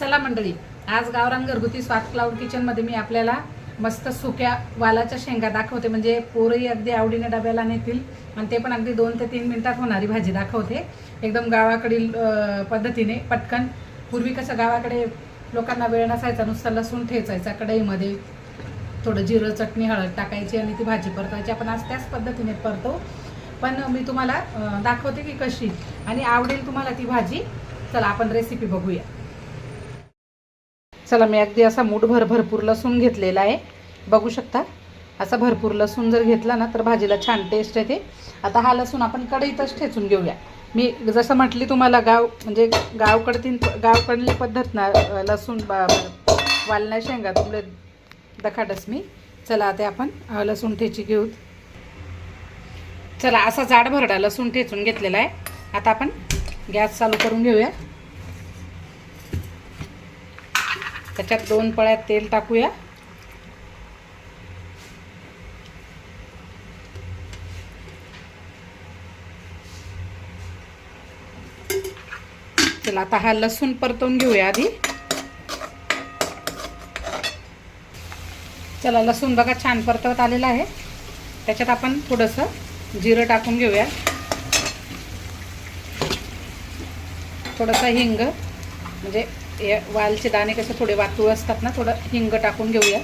चला मंडळी आज गावरान घरगुती स्वाद क्लाउड किचनमध्ये मी आपल्याला मस्त सुक्या वालाच्या शेंगा दाखवते. म्हणजे पोरही अगदी आवडीने डब्याला नेतील आणि ते पण अगदी दोन ते तीन मिनटात होणारी भाजी दाखवते. एकदम गावाकडील पद्धतीने पटकन. पूर्वी कसं गावाकडे लोकांना वेळ नसायचा नुसता लसूण ठेचायचा कढईमध्ये. थोडं जिरं चटणी हळद टाकायची आणि ती भाजी परतायची. आपण आज त्याच पद्धतीने परतो. पण मी तुम्हाला दाखवते की कशी. आणि आवडेल तुम्हाला ती भाजी. चला आपण रेसिपी बघूया. चला मी अगदी असा मूठभर भरपूर लसूण घेतलेला आहे. बघू शकता असा भरपूर लसूण जर घेतला ना तर भाजीला छान टेस्ट येते. आता हा लसूण आपण कढईतच ठेचून घेऊया. मी जसं म्हटली तुम्हाला गाव म्हणजे गावकडतीन गावकडली पद्धत ना लसूण बा- वालण्या शेंगा तुमले दखाडस मी. चला आता आपण लसूण ठेची घेऊ. चला असा जाड भरडा लसूण ठेचून घेतलेला आहे. आता आपण गॅस चालू करून घेऊया. त्याच्यात दोन पळ्यात तेल टाकूया. चला आता हा लसूण परतवून घेऊया आधी. चला लसूण बघा छान परतवत आलेला आहे. त्याच्यात आपण थोडंसं जिरं टाकून घेऊया. थोडंसं हिंग म्हणजे हे वालचे दाणे कसे थोडे वातूळ असतात ना थोडं हिंग टाकून घेऊया.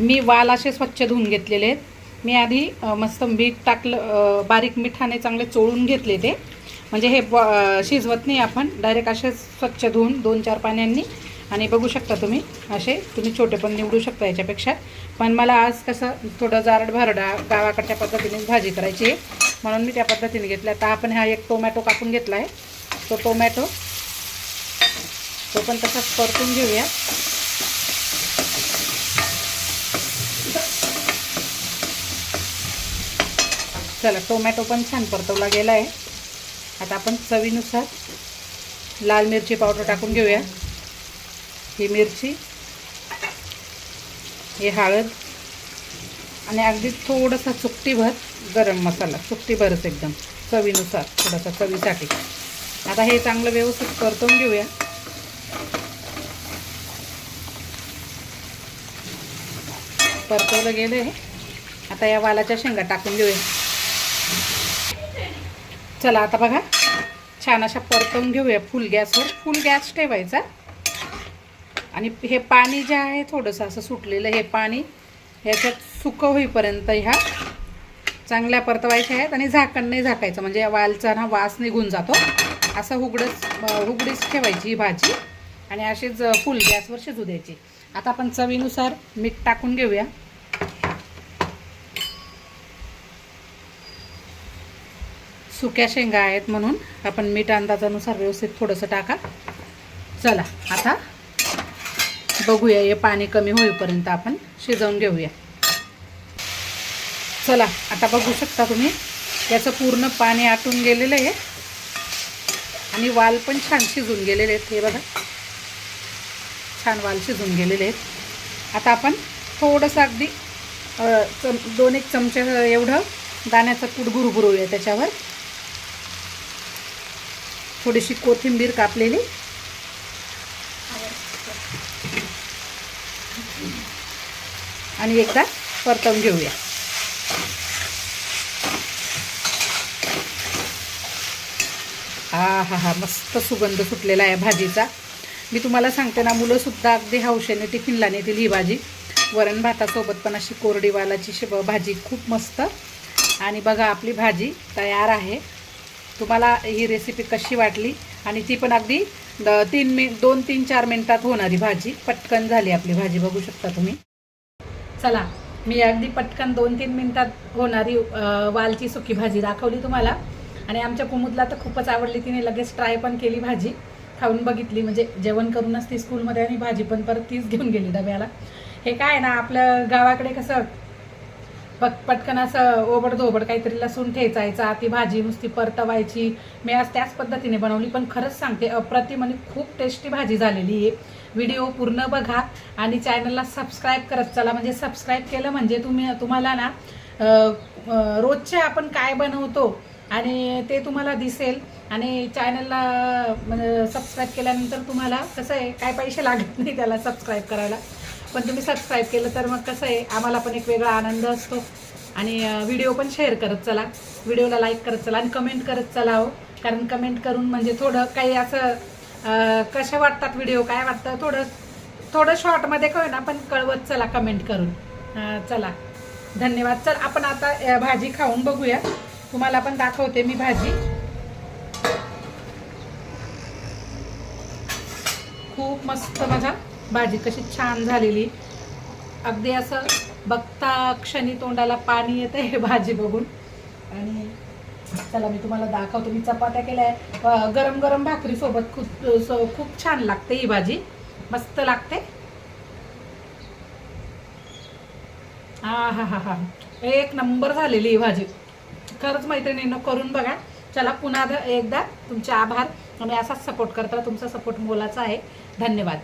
मी वाल असे स्वच्छ धुवून घेतलेले आहेत. मी आधी मस्त मीठ टाकलं बारीक मिठाने चांगले चोळून घेतले ते. म्हणजे हे ब- शिजवत नाही आपण डायरेक्ट असे स्वच्छ धुवून दोन चार पाण्यांनी. आणि बघू शकता तुम्ही असे तुम्ही छोटे पण निवडू शकता याच्यापेक्षा. पण मला आज कसं थोडं जारड भरडा गावाकडच्या पद्धतीने भाजी करायची आहे. म्हणून मी त्या पद्धतीने घेतलं आता आपण हा एक टोमॅटो कापून घेतला आहे. तो टोमॅटो तो पण तसाच परतून घेऊया. चला टोमॅटो पण छान परतवला गेला आहे. आता आपण चवीनुसार लाल मिरची पावडर टाकून घेऊया. ही मिरची हे हळद आणि अगदी थोडासा चुकटीभर गरम मसाला चुकटीभरच एकदम चवीनुसार थोडासा चवीसाठी. आता हे चांगलं व्यवस्थित परतवून घेऊया. परतवलं गेलं आहे आता या वालाच्या शेंगा टाकून घेऊया चला आता बघा. छान अशा परतवून घेऊया फुल गॅसवर. फुल गॅस ठेवायचा. आणि हे पाणी जे आहे थोडंसं असं सुटलेलं हे पाणी ह्याच्यात सुकं होईपर्यंत ह्या चांगल्या परतवायच्या आहेत आणि झाकण नाही झाकायचं. म्हणजे या वालचा ना वास निघून जातो. असं हुगडच हुगडीच ठेवायची ही भाजी आणि अशीच फुल गॅसवर शिजू द्यायची. आता आपण चवीनुसार मीठ टाकून घेऊया. सुक्या शेंगा आहेत म्हणून आपण मीठ अंदाजानुसार व्यवस्थित थोडंसं टाका. चला आता बघूया हे पाणी कमी होईपर्यंत आपण शिजवून घेऊया. चला आता बघू शकता तुम्ही याचं पूर्ण पाणी आटून गेलेलं आहे. आणि वाल पण छान शिजून गेलेले आहेत हे बघा. छान वाल शिजून गेलेले आहेत. आता आपण थोडंसं अगदी चम दोन एक चमचे एवढं दाण्याचं कूट गुरगुरूया त्याच्यावर. थोडीशी कोथिंबीर कापलेली. आणि एकदा परतवून घेऊया. हा हा हा मस्त सुगंध सुटलेला आहे भाजीचा. मी तुम्हाला सांगते ना मुलंसुद्धा अगदी हौशेने टिफिनला नेतील ही भाजी. वरण भातासोबत पण अशी कोरडी वालाची शिब भाजी खूप मस्त. आणि बघा आपली भाजी तयार आहे. तुम्हाला ही रेसिपी कशी वाटली? आणि ती पण अगदी द- तीन मिन दोन तीन चार मिनटात होणारी भाजी. पटकन झाली आपली भाजी बघू शकता तुम्ही. चला मी अगदी पटकन दोन तीन मिनटात होणारी वालची सुकी भाजी दाखवली तुम्हाला. आणि आमच्या कुमुदला तर खूपच आवडली तिने लगेच ट्राय पण केली भाजी. खाऊन बघितली म्हणजे जेवण करूनच ती स्कूलमध्ये आणि भाजी पण परत तीच घेऊन गेली डब्याला. हे काय ना आपलं गावाकडे कसं पट पटकन असं ओबड धोबड काहीतरी लसूण ठेचायचा ती भाजी नुसती परतवायची. मी आज त्याच पद्धतीने बनवली पण खरंच सांगते अप्रतिम आणि खूप टेस्टी भाजी झालेली आहे. व्हिडिओ पूर्ण बघा आणि चॅनलला सबस्क्राईब करत चला. म्हणजे सबस्क्राईब केलं म्हणजे तुम्ही तुम्हाला ना रोजचे आपण काय बनवतो आणि ते तुम्हाला दिसेल. आणि चॅनलला सबस्क्राईब म्हणजे केल्यानंतर तुम्हाला कसं आहे काय पैसे लागत नाही त्याला सबस्क्राईब करायला. पण तुम्ही सबस्क्राईब केलं तर मग कसं आहे आम्हाला पण एक वेगळा आनंद असतो. आणि व्हिडिओ पण शेअर करत चला. व्हिडिओला लाईक करत चला आणि कमेंट करत चला हो. कारण कमेंट करून म्हणजे थोडं काही असं कशा वाटतात व्हिडिओ काय वाटतं थोडं थोडं शॉर्टमध्ये कळ ना पण कळवत चला कमेंट करून. चला. धन्यवाद. चल आपण आता भाजी खाऊन बघूया. तुम्हाला पण दाखवते मी भाजी. खूप मस्त बघा भाजी कशी छान झालेली. अगदी असं बघता क्षणी तोंडाला पाणी येतं हे भाजी बघून. आणि चला मी तुम्हाला दाखवतो. मी चपात्या केल्या. आहे. गरम गरम भाकरीसोबत खूप सो- खूप छान लागते ही भाजी. मस्त लागते. हा हा हा हा. एक नंबर झालेली ही भाजी. खरंच मैत्रिणीनं करून बघा. चला पुन्हा द- एकदा तुमचे आभार. आणि असाच सपोर्ट करता तुमचा सपोर्ट मोलाचा आहे. धन्यवाद.